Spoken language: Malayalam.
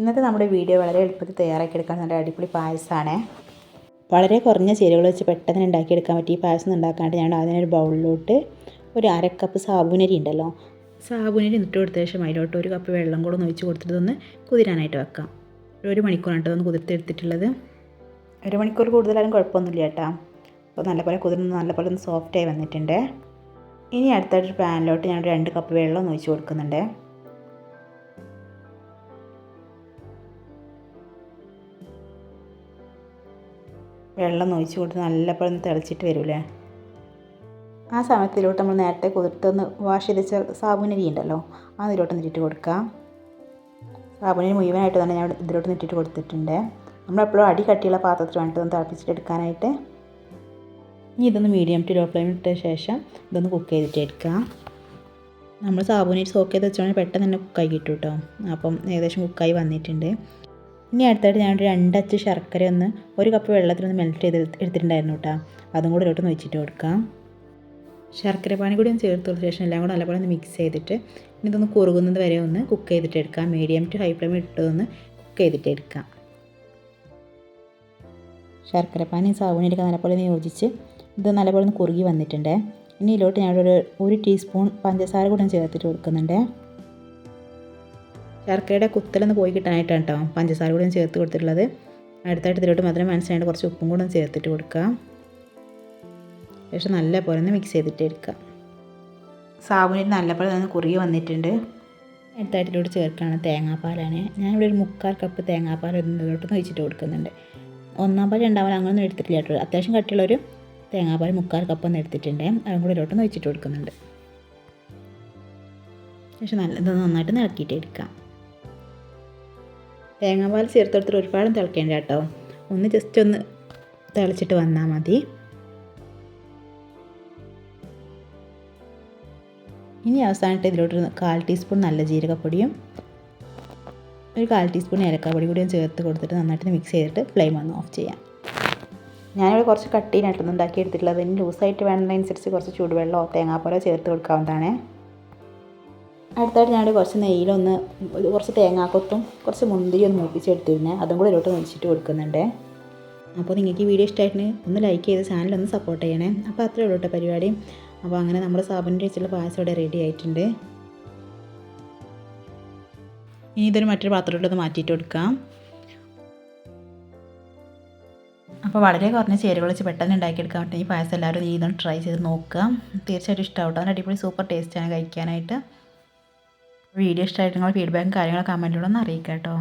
ഇന്നത്തെ നമ്മുടെ വീഡിയോ വളരെ എളുപ്പത്തിൽ തയ്യാറാക്കി എടുക്കാൻ നല്ല അടിപൊളി പായസമാണ് വളരെ കുറഞ്ഞ ചേരുവകൾ വെച്ച് പെട്ടെന്ന് ഉണ്ടാക്കിയെടുക്കാൻ പറ്റിയ ഈ പായസം ഉണ്ടാക്കാനായിട്ട് ഞാൻ ഒരു ബൗളിലോട്ട് ഒരു അര കപ്പ് സാബുനരി ഉണ്ടല്ലോ സാബുനരി ഇട്ട് കൊടുത്ത ശേഷം അതിലോട്ട് ഒരു കപ്പ് വെള്ളം കൂടെ ഒന്ന് ഒഴിച്ച് കൊടുത്തിട്ട് ഒന്ന് കുതിരാനായിട്ട് വെക്കാം. ഒരു മണിക്കൂറാണ് ഒന്ന് കുതിർത്തെടുത്തിട്ടുള്ളത്. ഒരു മണിക്കൂർ കൂടുതലായാലും കുഴപ്പമൊന്നുമില്ല കേട്ടോ. അപ്പോൾ നല്ലപോലെ കുതിർന്ന് നല്ലപോലെ ഒന്ന് സോഫ്റ്റായി വന്നിട്ടുണ്ട്. ഇനി അടുത്തായിട്ട് പാനിലോട്ട് ഞാൻ രണ്ട് കപ്പ് വെള്ളം ഒന്ന് ഒഴിച്ച് കൊടുക്കുന്നുണ്ട്. വെള്ളം ഒഴിച്ച് കൊടുത്ത് നല്ലപോലെ ഒന്ന് തിളച്ചിട്ട് വരൂലേ? ആ സമയത്തിലോട്ട് നമ്മൾ നേരത്തെ കുതിർത്തൊന്ന് വാഷ് ചെയ്ത് വെച്ച സാബുനരി ഉണ്ടല്ലോ അതിലോട്ട് നിട്ടിട്ട് കൊടുക്കാം സാബുനരി മുഴുവനായിട്ട് തന്നെ ഞാൻ ഇതിലോട്ട് ഇട്ടിട്ട് കൊടുത്തിട്ടുണ്ട്. നമ്മളെപ്പോഴും അടി കട്ടിയുള്ള പാത്രത്തിൽ വേണ്ടിട്ട് ഒന്ന് തിളപ്പിച്ചിട്ട് എടുക്കാനായിട്ട്. ഇനി ഇതൊന്ന് മീഡിയം ടു ലോ ഫ്ലെയിമിൽ ഇട്ട ശേഷം ഇതൊന്ന് കുക്ക് ചെയ്തിട്ട് എടുക്കാം നമ്മൾ സാബുനരി സോക്ക് ചെയ്ത് വെച്ചാൽ പെട്ടെന്ന് തന്നെ കുക്കായി കിട്ടും കേട്ടോ. അപ്പം ഏകദേശം കുക്കായി വന്നിട്ടുണ്ട്. ഇനി അടുത്തായിട്ട് ഞാൻ ഒരു രണ്ടച്ച് ശർക്കര ഒന്ന് ഒരു കപ്പ് വെള്ളത്തിലൊന്ന് മെൽറ്റ് ചെയ്ത് എടുത്തിട്ടുണ്ടായിരുന്നു കേട്ടോ അതും കൂടെ ഇട്ടൊന്ന് വെച്ചിട്ട് കൊടുക്കാം. ശർക്കര പാനി കൂടി ഒന്ന് ചേർത്ത് കൊടുത്ത ശേഷം എല്ലാം കൂടെ നല്ലപോലെ ഒന്ന് മിക്സ് ചെയ്തിട്ട് ഇനി ഇതൊന്ന് കുറുകുന്നത് വരെ ഒന്ന് കുക്ക് ചെയ്തിട്ട് എടുക്കാം. മീഡിയം ടു ഹൈ ഫ്ലെയിമിൽ ഇട്ടതൊന്ന് കുക്ക് ചെയ്തിട്ട് എടുക്കാം. ശർക്കര പാനി സാബുനരിയൊക്കെ നല്ലപോലെ ഒന്ന് യോജിച്ച് ഇത് നല്ലപോലെ ഒന്ന് കുറുകി വന്നിട്ടുണ്ട്. ഇനി ഇതിലോട്ട് ഞാനൊരു ഒരു ടീസ്പൂൺ പഞ്ചസാര കൂടെ ചേർത്തിട്ട് കൊടുക്കുന്നുണ്ട്. ശർക്കരയുടെ കുത്തലൊന്ന് പോയി കിട്ടാനായിട്ടാണ് കേട്ടോ. പഞ്ചസാര കൂടെ ചേർത്ത് കൊടുത്തിട്ടുള്ളത്. അടുത്തായിട്ട് ഇതിലോട്ട് മധുരം മനസ്സിലായിട്ട് കുറച്ച് ഉപ്പും കൂടെ ഒന്ന് ചേർത്തിട്ട് കൊടുക്കാം. ശേഷം നല്ല പോലെ ഒന്ന് മിക്സ് ചെയ്തിട്ട് എടുക്കാം. സാബുനിൽ നല്ല പോലെ ഒന്ന് കുറുകി വന്നിട്ടുണ്ട്. അടുത്തായിട്ട് ഇതിലോട്ട് ചേർക്കുകയാണ് തേങ്ങാപ്പാലാണ്. ഞാനിവിടെ ഒരു മുക്കാൽ കപ്പ് തേങ്ങാപ്പാൽ ഇതിലോട്ട് ഒഴിച്ചിട്ട് കൊടുക്കുന്നുണ്ട്. ഒന്നാം പാൽ രണ്ടാം പാൽ അങ്ങനെയൊന്നും എടുത്തിട്ടില്ല കേട്ടോ. അത്യാവശ്യം കട്ടിയുള്ളൊരു തേങ്ങാപ്പാൽ മുക്കാൽ കപ്പ് ഒന്ന് എടുത്തിട്ടുണ്ട്. അതും കൂടെ ഇതിലോട്ടൊന്ന് ഒഴിച്ചിട്ട് കൊടുക്കുന്നുണ്ട്. പക്ഷെ നല്ലത് നന്നായിട്ട് ഇളക്കിയിട്ട് എടുക്കാം. തേങ്ങാപ്പാൽ ചേർത്തെടുത്തിട്ട് ഒരുപാട് തിളക്കേണ്ട കേട്ടോ. ഒന്ന് ജസ്റ്റ് ഒന്ന് തിളച്ചിട്ട് വന്നാൽ മതി. ഇനി അവസാനമായിട്ട് ഇതിലോട്ടൊരു കാൽ ടീസ്പൂൺ നല്ല ജീരകപ്പൊടിയും ഒരു കാൽ ടീസ്പൂൺ ഏലക്കാപ്പൊടി കൂടിയും ചേർത്ത് കൊടുത്തിട്ട് നന്നായിട്ട് മിക്സ് ചെയ്തിട്ട് ഫ്ലെയിം ഒന്ന് ഓഫ് ചെയ്യാം. ഞാനിവിടെ കുറച്ച് കട്ടീനായിട്ടൊന്നും ഉണ്ടാക്കി എടുത്തിട്ടുള്ളത് ഇനി ലൂസായിട്ട് വേണ്ടതനുസരിച്ച് കുറച്ച് ചൂടുവെള്ളമോ തേങ്ങാപ്പാലോ ചേർത്ത് കൊടുക്കാവുന്നതാണ്. അടുത്തായിട്ട് ഞാനിവിടെ കുറച്ച് നെയ്യിലൊന്ന് കുറച്ച് തേങ്ങാക്കൊത്തും കുറച്ച് മുന്തിരി ഒന്ന് മൂപ്പിച്ചെടുത്തിരുന്നേ. അതും കൂടെ ഇതിലോട്ട് ഒഴിച്ചിട്ട് കൊടുക്കുന്നുണ്ട്. അപ്പോൾ നിങ്ങൾക്ക് ഈ വീഡിയോ ഇഷ്ടമായിട്ടുണ്ട് ഒന്ന് ലൈക്ക് ചെയ്ത് ചാനൽ ഒന്ന് സപ്പോർട്ട് ചെയ്യണേ. അപ്പോൾ അത്രേ ഉള്ളൂ കേട്ടോ പരിപാടി. അപ്പോൾ അങ്ങനെ നമ്മുടെ സാബുന്റെ വെച്ചുള്ള പായസം ഇവിടെ റെഡി ആയിട്ടുണ്ട്. ഇനി ഇതൊരു മറ്റൊരു പാത്രത്തിലോട്ട് മാറ്റിയിട്ട് കൊടുക്കാം. അപ്പോൾ വളരെ കുറഞ്ഞ ചേരുവ വെച്ച് പെട്ടെന്ന് ഉണ്ടാക്കിയെടുക്കാൻ പറ്റും ഈ പായസം എല്ലാവരും ഇതൊന്ന് ട്രൈ ചെയ്ത് നോക്കുക. തീർച്ചയായിട്ടും ഇഷ്ടമാവും അതിന് അടിപൊളി സൂപ്പർ ടേസ്റ്റാണ് കഴിക്കാനായിട്ട്. വീഡിയോ ഇഷ്ടമായിട്ട് നിങ്ങൾ ഫീഡ്ബാക്കും കാര്യങ്ങളും കമന്റിലൂടെ ഒന്ന് അറിയിക്കാം കേട്ടോ.